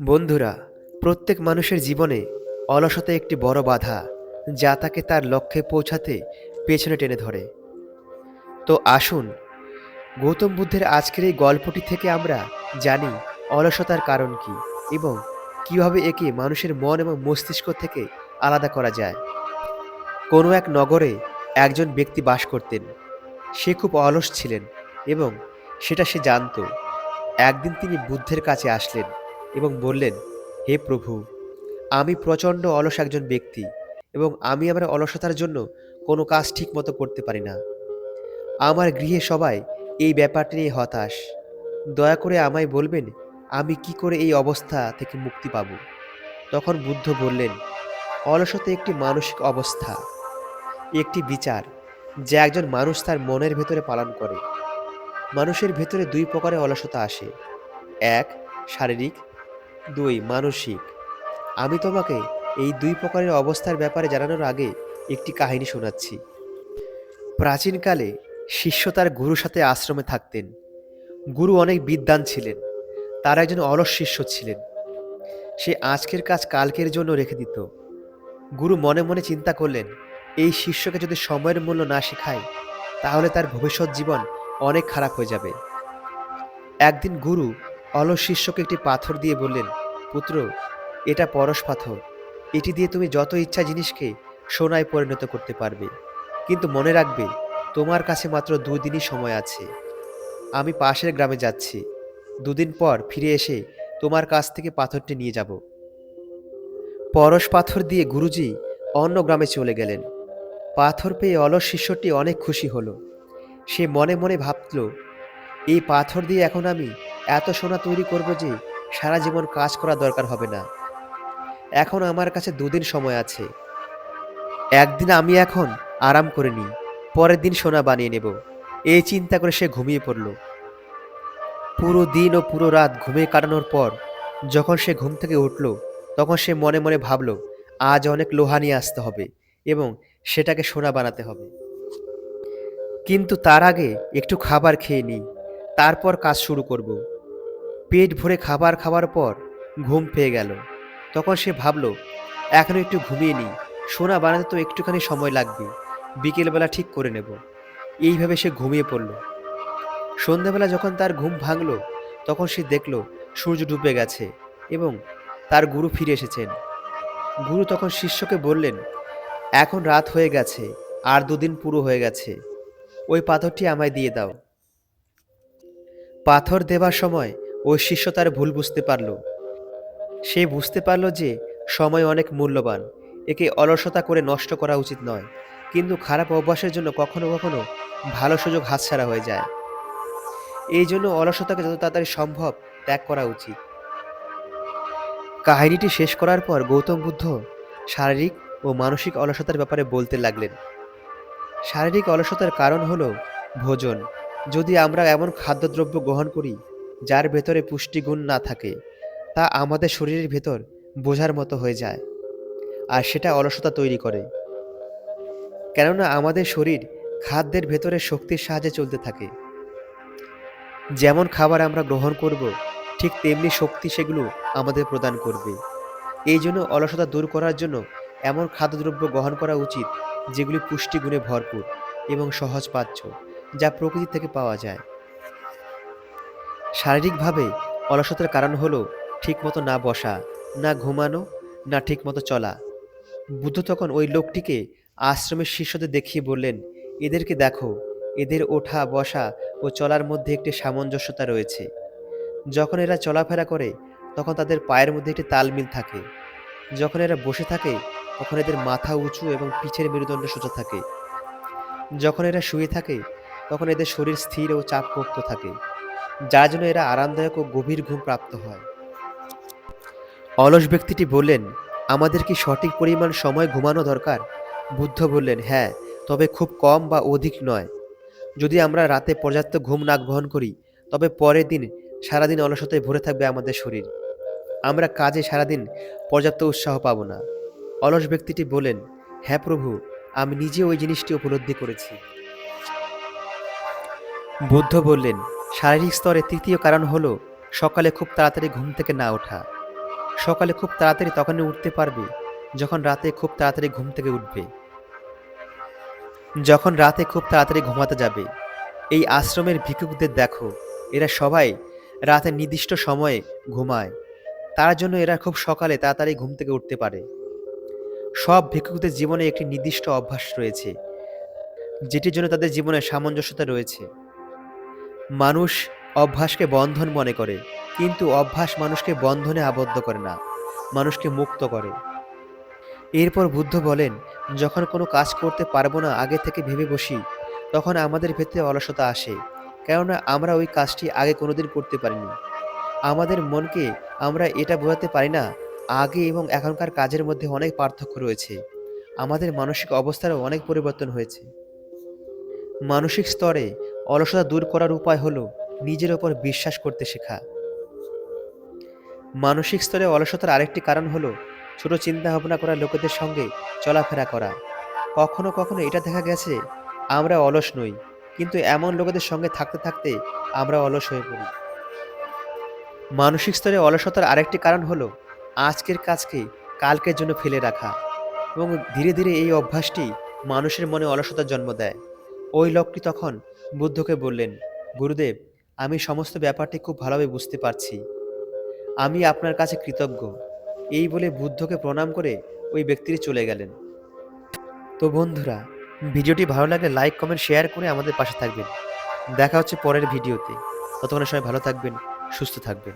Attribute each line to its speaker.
Speaker 1: বন্ধুরা, প্রত্যেক মানুষের জীবনে অলসতা একটি বড় বাধা যা তাকে তার লক্ষ্যে পৌঁছাতে পেছনে টেনে ধরে। তো আসুন, গৌতম বুদ্ধের আজকের এই গল্পটি থেকে আমরা জানি অলসতার কারণ কি এবং কীভাবে একে মানুষের মন এবং মস্তিষ্ক থেকে আলাদা করা যায়। কোনো এক নগরে একজন ব্যক্তি বাস করতেন। সে খুব অলস ছিলেন এবং সেটা সে জানতো। একদিন তিনি বুদ্ধের কাছে আসলেন। এবং বললেন, হে প্রভু, আমি প্রচণ্ড অলস একজন ব্যক্তি এবং আমি আমার অলসতার জন্য কোনো কাজ ঠিক মতো করতে পারি না। আমার গৃহে সবাই এই ব্যাপারটি নিয়ে হতাশ। দয়া করে আমায় বলবেন, আমি কি করে এই অবস্থা থেকে মুক্তি পাব? তখন বুদ্ধ বললেন, অলসতা একটি মানসিক অবস্থা, একটি বিচার যা একজন মানুষ তার মনের ভেতরে পালন করে। মানুষের ভেতরে দুই প্রকারের অলসতা আসে। এক, শারীরিক দুই, মানসিক। আমি তোমাকে এই দুই প্রকারের অবস্থার ব্যাপারে জানানোর আগে একটি কাহিনী শোনাচ্ছি। প্রাচীনকালে শিষ্য তার গুরুর সাথে আশ্রমে থাকতেন। গুরু অনেক বিদ্বান ছিলেন। তার একজন অলস শিষ্য ছিলেন। সে আজকের কাজ কালকের জন্য রেখে দিত। গুরু মনে মনে চিন্তা করলেন, এই শিষ্যকে যদি সময়ের মূল্য না শেখায়, তাহলে তার ভবিষ্যৎ জীবন অনেক খারাপ হয়ে যাবে। একদিন গুরু অলস শিষ্যকে একটি পাথর দিয়ে বললেন, পুত্র, এটা পরশ পাথর। এটি দিয়ে তুমি যত ইচ্ছা জিনিসকে সোনায় পরিণত করতে পারবে। কিন্তু মনে রাখবে, তোমার কাছে মাত্র দুদিনই সময় আছে। আমি পাশের গ্রামে যাচ্ছি। দুদিন পর ফিরে এসে তোমার কাছ থেকে পাথরটি নিয়ে যাব। পরশ পাথর দিয়ে গুরুজি অন্য গ্রামে চলে গেলেন। পাথর পেয়ে অলস শিষ্যটি অনেক খুশি হলো। সে মনে মনে ভাবল, এই পাথর দিয়ে এখন আমি এত সোনা তৈরি করব যে সারা জীবন কাজ করা দরকার হবে না। এখন আমার কাছে দুদিন সময় আছে। একদিন আমি এখন আরাম করে নিই, পরের দিন সোনা বানিয়ে নেব। এই চিন্তা করে সে ঘুমিয়ে পড়ল। পুরো দিন ও পুরো রাত ঘুমে কাটানোর পর যখন সে ঘুম থেকে উঠল, তখন সে মনে মনে ভাবল, আজ অনেক লোহা নিয়ে আসতে হবে এবং সেটাকে সোনা বানাতে হবে। কিন্তু তার আগে একটু খাবার খেয়ে নিই, তারপর কাজ শুরু করব। পেট ভরে খাবার খাওয়ার পর ঘুম পেয়ে গেল। তখন সে ভাবল, এখন একটু ঘুমিয়ে নিই। সোনা বানাতে তো একটুখানি সময় লাগবে। বিকেলবেলা ঠিক করে নেব। এইভাবে সে ঘুমিয়ে পড়ল। সন্ধ্যাবেলা যখন তার ঘুম ভাঙল, তখন সে দেখল, সূর্য ডুবে গেছে এবং তার গুরু ফিরে এসেছেন। গুরু তখন শিষ্যকে বললেন, এখন রাত হয়ে গেছে, আর দুদিন পুরো হয়ে গেছে। ওই পাথরটি আমায় দিয়ে দাও। পাথর দেবার সময় ওই শিষ্য তার ভুল বুঝতে পারল। সে বুঝতে পারল যে সময় অনেক মূল্যবান। একে অলসতা করে নষ্ট করা উচিত নয়। কিন্তু খারাপ অভ্যাসের জন্য কখনো কখনো ভালো সুযোগ হাতছাড়া হয়ে যায়। এই জন্য অলসতাকে যত তাড়াতাড়ি সম্ভব ত্যাগ করা উচিত। কাহিনীটি শেষ করার পর গৌতম বুদ্ধ শারীরিক ও মানসিক অলসতার ব্যাপারে বলতে লাগলেন। শারীরিক অলসতার কারণ হলো ভোজন। যদি আমরা এমন খাদ্যদ্রব্য গ্রহণ করি যার ভেতরে পুষ্টিগুণ না থাকে, তা আমাদের শরীরের ভেতর বোঝার মতো হয়ে যায় আর সেটা অলসতা তৈরি করে। কেননা আমাদের শরীর খাদ্যের ভেতরে শক্তির সাহায্যে চলতে থাকে। যেমন খাবার আমরা গ্রহণ করব, ঠিক তেমনি শক্তি সেগুলো আমাদের প্রদান করবে। এই জন্য অলসতা দূর করার জন্য এমন খাদ্যদ্রব্য গ্রহণ করা উচিত, যেগুলি পুষ্টিগুণে ভরপুর এবং সহজপাচ্য, যা প্রকৃতি থেকে পাওয়া যায়। শারীরিকভাবে অলসতার কারণ হলো ঠিকমতো না বসা, না ঘুমানো, না ঠিকমতো চলা। বুদ্ধ তখন ওই লোকটিকে আশ্রমের শিষ্যদের দেখিয়ে বললেন, এদেরকে দেখো, এদের ওঠা, বসা ও চলার মধ্যে একটি সামঞ্জস্যতা রয়েছে। যখন এরা চলাফেরা করে, তখন তাদের পায়ের মধ্যে একটি তালমিল থাকে। যখন এরা বসে থাকে, তখন এদের মাথা উঁচু এবং পিঠের মেরুদণ্ড সোজা থাকে। যখন এরা শুয়ে থাকে, তখন এদের শরীর স্থির ও চাপমুক্ত থাকে। যার জন্য এরা আরামদায়ক ও গভীর ঘুম প্রাপ্ত হয়। অলস ব্যক্তিটি বললেন, আমাদের কি সঠিক পরিমাণ সময় ঘুমানো দরকার? বুদ্ধ বললেন হ্যাঁ তবে খুব কম বা অধিক নয়। যদি আমরা রাতে পর্যাপ্ত ঘুম না গ্রহণ করি, তবে পরের দিন সারাদিন অলসতায় ভরে থাকবে আমাদের শরীর। আমরা কাজে সারাদিন পর্যাপ্ত উৎসাহ পাব না। অলস ব্যক্তিটি বলেন হ্যাঁ প্রভু, আমি নিজে ওই জিনিসটি উপলব্ধি করেছি। বুদ্ধ বললেন শারীরিক স্তরে তৃতীয় কারণ হলো, সকালে খুব তাড়াতাড়ি ঘুম থেকে না ওঠা। সকালে খুব তাড়াতাড়ি তখনই উঠতে পারবে, যখন রাতে খুব তাড়াতাড়ি ঘুম থেকে উঠবে। যখন রাতে খুব তাড়াতাড়ি ঘুমাতে যাবে, এই আশ্রমের ভিক্ষুকদের দেখো, এরা সবাই রাতে নির্দিষ্ট সময়ে ঘুমায়। তার জন্য এরা খুব সকালে তাড়াতাড়ি ঘুম থেকে উঠতে পারে। সব ভিক্ষুকদের জীবনে একটি নির্দিষ্ট অভ্যাস রয়েছে, যেটির জন্য তাদের জীবনে সামঞ্জস্যতা রয়েছে। মানুষ অভ্যাসকে বন্ধন মনে করে, কিন্তু অভ্যাস মানুষকে বন্ধনে আবদ্ধ করে না, মানুষকে মুক্ত করে। এরপর বুদ্ধ বলেন, যখন কোনো কাজ করতে পারব না আগে থেকে ভেবে বসি, তখন আমাদের ভেতরে অলসতা আসে, কেননা আমরা ওই কাজটি আগে কোনোদিন করতে পারিনি। আমাদের মনকে আমরা এটা বোঝাতে পারি না, আগে এবং এখনকার কাজের মধ্যে অনেক পার্থক্য রয়েছে। আমাদের মানসিক অবস্থারও অনেক পরিবর্তন হয়েছে। মানসিক স্তরে অলসতা দূর করার উপায় হলো নিজের ওপর বিশ্বাস করতে শেখা। মানসিক স্তরে অলসতার আরেকটি কারণ হলো ছোট চিন্তা ভাবনা করা লোকেদের সঙ্গে চলাফেরা করা। কখনো কখনো এটা দেখা গেছে, আমরা অলস নই, কিন্তু এমন লোকেদের সঙ্গে থাকতে থাকতে আমরা অলস হয়ে পড়ি। মানসিক স্তরে অলসতার আরেকটি কারণ হলো আজকের কাজকে কালকের জন্য ফেলে রাখা এবং ধীরে ধীরে এই অভ্যাসটি মানুষের মনে অলসতার জন্ম দেয়। ওই লোকটি তখন বুদ্ধকে বললেন, গুরুদেব, আমি সমস্ত ব্যাপারটি খুব ভালোভাবে বুঝতে পারছি। আমি আপনার কাছে কৃতজ্ঞ। এই বলে বুদ্ধকে প্রণাম করে ওই ব্যক্তিটি চলে গেলেন। তো বন্ধুরা, ভিডিওটি ভালো লাগলে লাইক, কমেন্ট, শেয়ার করে আমাদের পাশে থাকবেন। দেখা হচ্ছে পরের ভিডিওতে। ততক্ষণে সবাই ভালো থাকবেন, সুস্থ থাকবেন।